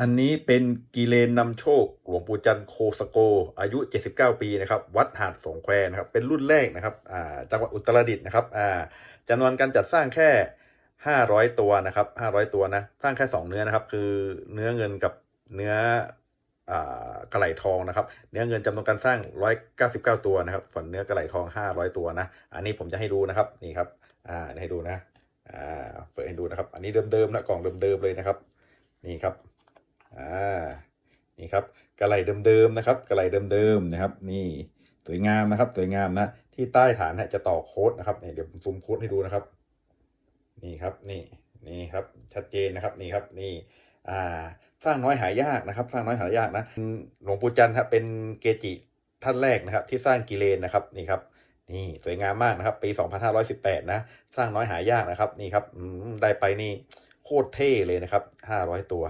อันนี้เป็นกิเลนนำโชค หลวงปู่จันโคสโก อายุ 79 ปีนะครับ วัดหาดสงแควนะครับ เป็นรุ่นแรกนะครับอ่าจังหวัดอุตรดิตถ์นะครับอ่าจำนวนการจัดสร้างแค่ 500 ตัวนะครับ 500 ตัวนะ สร้างแค่ 2 เนื้อนะครับ คือเนื้อเงินกับเนื้ออ่ากระไหลทองนะครับ เนื้อเงินจำนวนการสร้าง 199 ตัวนะครับ ส่วนเนื้อกระไหลทอง 500 ตัวนะ อันนี้ผมจะให้ดูนะครับ นี่ครับ อ่า ให้ดูนะ อ่า เปิดให้ดูนะครับ อันนี้เดิมๆนะ กล่องเดิมๆเลยนะครับ นี่ครับ อ่านี่ครับกระไหลเดิมๆนะครับกระไหลเดิมๆนะครับ นี่สวยงามนะครับสวยงามนะที่ใต้ฐานจะต่อโค้ดนะครับเนี่ยเดี๋ยวผมซูมโค้ดให้ดูนะครับ นี่ครับนี่นี่ครับชัดเจนนะครับนี่ครับนี่อ่าสร้างน้อยหายากนะครับ สร้างน้อยหายากนะหลวงปู่จันทร์ครับเป็นเกจิท่านแรกนะครับ ที่สร้างกิเลนนะครับนี่ครับนี่สวยงามมากนะครับ ปี 2518 นะ สร้างน้อยหายากนะครับ นี่ครับได้ไปนี่โคตรเท่เลยนะครับ 500 ตัว